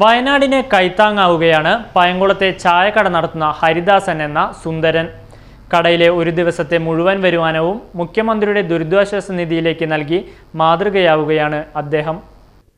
വയനാടിന് കൈത്താങ്ങാവുകയാണ് പയങ്കുളത്തെ ചായക്കട നടത്തുന്ന ഹരിദാസൻ എന്ന സുന്ദരൻ. കടയിലെ ഒരു ദിവസത്തെ മുഴുവൻ വരുമാനവും മുഖ്യമന്ത്രിയുടെ ദുരിതാശ്വാസ നിധിയിലേക്ക് നൽകി മാതൃകയാവുകയാണ് അദ്ദേഹം.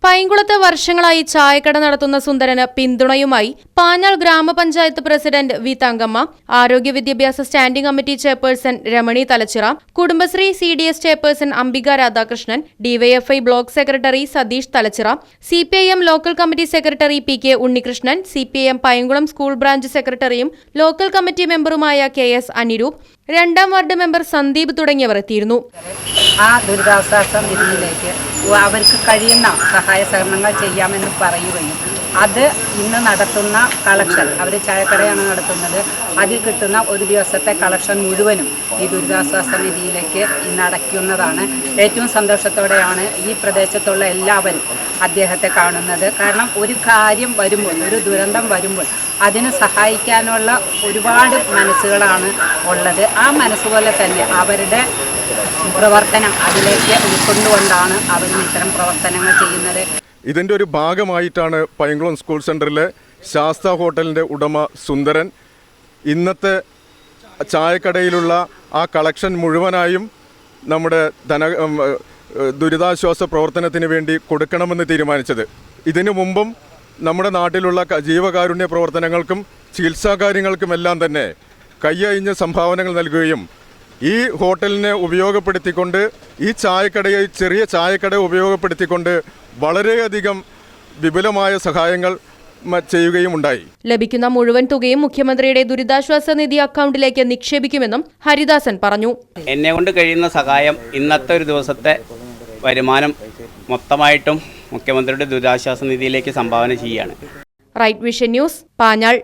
പൈങ്കുളത്ത് വർഷങ്ങളായി ചായക്കട നടത്തുന്ന സുന്ദരന് പിന്തുണയുമായി പാഞ്ഞാൾ ഗ്രാമപഞ്ചായത്ത് പ്രസിഡന്റ് വി തങ്കമ്മ ആരോഗ്യ വിദ്യാഭ്യാസ standing committee chairperson Ramani Thalachira Kudumbashree C D S chairperson Ambika Radhakrishnan DYFI block secretary Satheesh Thalachira C P I M local committee secretary P K Unnikrishnan C P I M Painkulam school branch സെക്രട്ടറിയും local committee മെമ്പറുമായ K S Anirup രണ്ടാം ward member Sandeep തുടങ്ങിയവർ എത്തിയിരുന്നു. ആ ദുരിതാശ്വാസ നിധിയിലേക്ക് അവർക്ക് കഴിയുന്ന സഹായ സഹകരണങ്ങൾ ചെയ്യാമെന്ന് പറയുകയും അത് ഇന്ന് നടത്തുന്ന കളക്ഷൻ അവർ ചായക്കടയാണ് നടത്തുന്നത് അതിൽ കിട്ടുന്ന ഒരു ദിവസത്തെ കളക്ഷൻ മുഴുവനും ഈ ദുരിതാശ്വാസ നിധിയിലേക്ക് ഇന്ന് അടയ്ക്കുന്നതാണ്. ഏറ്റവും സന്തോഷത്തോടെയാണ് ഈ പ്രദേശത്തുള്ള എല്ലാവരും അദ്ദേഹത്തെ കാണുന്നത്. കാരണം ഒരു കാര്യം വരുമ്പോൾ ഒരു ദുരന്തം വരുമ്പോൾ അതിന് സഹായിക്കാനുള്ള ഒരുപാട് മനസ്സുകളാണ് ഉള്ളത്. ആ മനസ്സുപോലെ തന്നെ അവരുടെ പ്രവർത്തനം അതിലേക്ക് ഉൾക്കൊണ്ടുകൊണ്ടാണ് അവർ ഇത്തരം പ്രവർത്തനങ്ങൾ ചെയ്യുന്നത്. ഇതിന്റെ ഒരു ഭാഗമായിട്ടാണ് പൈങ്കുളം സ്കൂൾ സെന്ററിലെ ശാസ്ത ഹോട്ടലിന്റെ ഉടമ സുന്ദരൻ. ഇന്നത്തെ ചായക്കടയിലുള്ള ആ കളക്ഷൻ മുഴുവനായും നമ്മുടെ ധന ദുരിതാശ്വാസ പ്രവർത്തനത്തിന് വേണ്ടി കൊടുക്കണമെന്ന് തീരുമാനിച്ചത്. ഇതിനു മുമ്പും നമ്മുടെ നാട്ടിലുള്ള ജീവകാരുണ്യ പ്രവർത്തനങ്ങൾക്കും ചികിത്സാ കാര്യങ്ങൾക്കുമെല്ലാം തന്നെ കയ്യഴിഞ്ഞ സംഭാവനകൾ നൽകുകയും ഈ ഹോട്ടലിനെ ഉപയോഗപ്പെടുത്തിക്കൊണ്ട് ഈ ചായക്കടയെ ചെറിയ ചായക്കട ഉപയോഗപ്പെടുത്തിക്കൊണ്ട് വളരെയധികം വിപുലമായ സഹായങ്ങൾ ചെയ്യുകയും ഉണ്ടായി ലഭിക്കുന്ന മുഴുവൻ തുകയും മുഖ്യമന്ത്രിയുടെ ദുരിതാശ്വാസ നിധി അക്കൗണ്ടിലേക്ക് നിക്ഷേപിക്കുമെന്നും ഹരിദാസൻ പറഞ്ഞു. എന്നെ കൊണ്ട് കഴിയുന്ന സഹായം ഇന്നത്തെ ഒരു ദിവസത്തെ വരുമാനം മൊത്തമായിട്ടും മുഖ്യമന്ത്രിയുടെ ദുരിതാശ്വാസ നിധിയിലേക്ക് സംഭാവന ചെയ്യുകയാണ്. Right Vision News Panjal.